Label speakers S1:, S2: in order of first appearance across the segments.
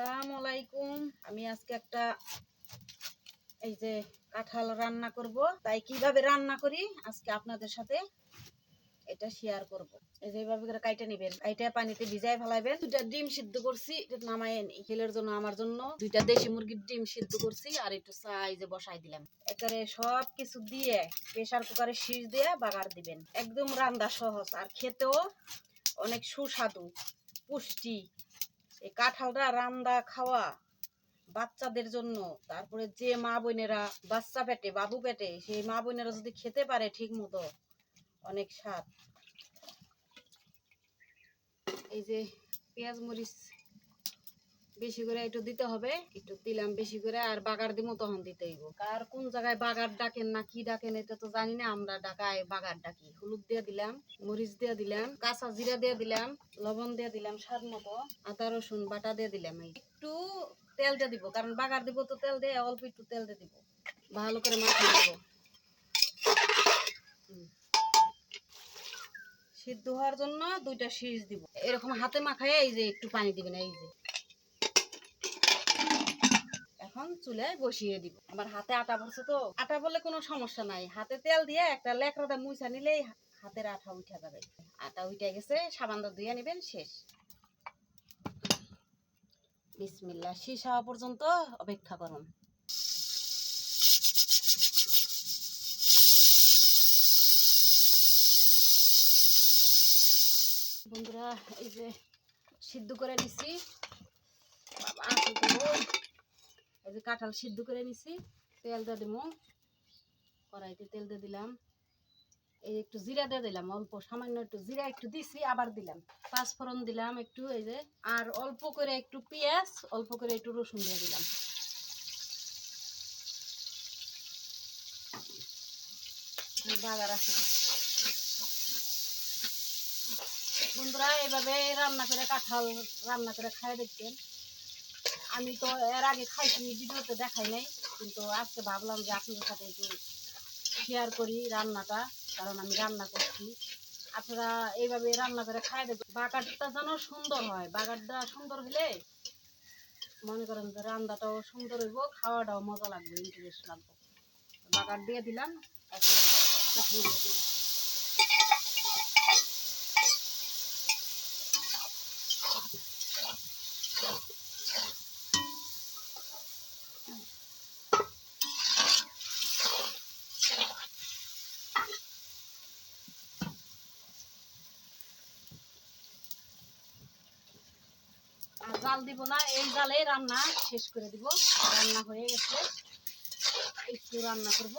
S1: আসসালামু আলাইকুম। আমি আজকে একটা এই যে কাঁঠাল রান্না করব। তাই কীভাবে রান্না করি আজকে আপনাদের সাথে এটা শেয়ার করব। এই যে এইভাবে করে কাইটে নেবেন। কাইটে পানিতে ভিজাই ফেলাবেন দুইটা ডিম সিদ্ধ করছি নামাই নি। খেলের জন্য আমার জন্য দুইটা দেশি মুরগির ডিম সিদ্ধ করছি আর একটু চা যে বসাই দিলাম। একারে সব কিছু দিয়ে প্রেসার কুকারে শীষ দিয়ে বাগার দিবেন। একদম রান্না সহজ। আর খেতেও অনেক সুস্বাদু, পুষ্টি। এই কাঁঠালটা রান্দা খাওয়া বাচ্চাদের জন্য। তারপরে যে মা বোনেরা, বাচ্চা পেটে, বাবু পেটে, সেই মা বোনেরা যদি খেতে পারে ঠিক মতো অনেক স্বাদ। এই যে পেঁয়াজ মরিচ বেশি করে একটু দিতে হবে, একটু দিলাম বেশি করে আর বাগার দিমো তখন দিতে হইব। কার কোন জায়গায় বাগার ডাকেন না, কি ডাকেন এটা তো জানি না, আমরা ডাকায় বাগার ডাকি। হলুদ দিয়ে দিলাম, মরিচ দিয়ে দিলাম, কাঁচা জিরা দিয়ে দিলাম, লবণ দিয়ে দিলাম, স্বাদ মতো, আদা, রসুন, বাটা দিয়ে দিলাম একটু তেল দিয়ে দিব, কারণ বাগার দিব তো তেল দিয়ে, অল্প একটু তেল দিয়ে দিব। ভালো করে মাখিয়ে দেবো। সিদ্ধ হওয়ার জন্য দুইটা শীষ দিব। এরকম হাতে মাখায় এই যে একটু পানি দিবেন, এই যে। এখন চুলায় বসিয়ে দিব। আমার হাতে আটা পড়ছে তো। আটা বলে কোনো সমস্যা নাই। হাতে তেল দিয়ে একটা লেখরাটা মুছা নিলেই হাতের আঠা উঠে যাবে। আটা উঠে গেছে, সাবান দিয়ে ধুয়ে নেবেন, শেষ। বিসমিল্লাহ, শেষ হওয়া পর্যন্ত অপেক্ষা করুন। বন্ধুরা, এই যে সিদ্ধ করে নিছি। বাবা? এই যে কাঁঠাল সিদ্ধ করে নিছি, তেল দিয়ে দিব কড়াইতে তেল দিয়ে দিলাম। এই একটু জিরা দিয়ে দিলাম, অল্প, সামান্য একটু জিরা একটু দিছি, আবার দিলাম। পাঁচ ফোড়ন দিলাম একটু, এই যে, আর অল্প করে একটু পেঁয়াজ, অল্প করে একটু রসুন দিয়ে দিলাম। বন্ধুরা এভাবে রান্না করে কাঁঠাল রান্না করে খাই দেখতেন আমি তো এর আগে খাইছি ভিডিওতে দেখাই নাই, কিন্তু আজকে ভাবলাম যে আপনাদের সাথে একটু শেয়ার করি রান্নাটা, কারণ আমি রান্না করছি। আপনারা এইভাবে রান্না করে খাই দেখবেন বাগারটা যেন সুন্দর হয়, বাগারটা সুন্দর হলে মনে করেন যে রান্নাটাও সুন্দর হইব, খাওয়াটাও মজা লাগবে ইন্টারেস্ট লাগবে। বাগার দিয়ে দিলাম এখন চাকরি দিয়ে দিলাম আর জাল দিব না, এই জালে রান্না শেষ করে দিব। রান্না হয়ে গেছে। একটু রান্না করব।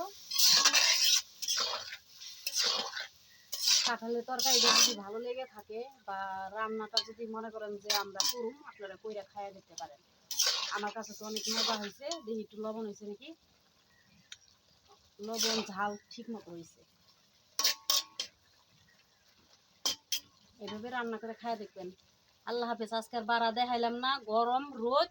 S1: কাঁঠালের তরকারিটা যদি ভালো লেগে থাকে বা রান্নাটা যদি মনে করেন যে আমরা করুম, আপনারা কইরা খাইয়া দিতে পারেন। আমার কাছে তো অনেক মজা হয়েছে দেখি একটু লবণ হয়েছে নাকি? লবণ, ঝাল ঠিক মতো হয়েছে এভাবে রান্না করে খাইয়া দেখবেন। আল্লাহ হাফেজ আজকের বাড়া দেখাইলাম না গরম রোদ